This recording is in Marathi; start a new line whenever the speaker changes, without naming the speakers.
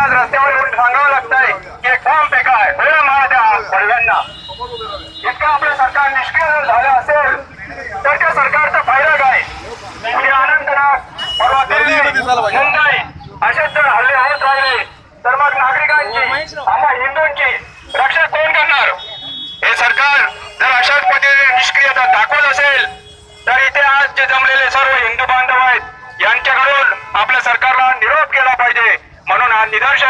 आज रस्त्यावर येऊन सांगावं लागतंय की काम ते काय वेळ इतकं आपलं सरकार निष्क्रिय झालं असेल तर त्या सरकारचा फायदा काय? म्हणजे अनंतनाग मुंबई जर हल्ले होत राहिले तर मग नागरिकांची आम्हा हिंदूंची रक्षा कोण करणार? हे सरकार जर अशाच पद्धतीने निष्क्रियता दाखवत असेल तर इथे आज जे जमलेले सर्व हिंदू बांधव आहेत यांच्याकडून आपलं सरकार candidat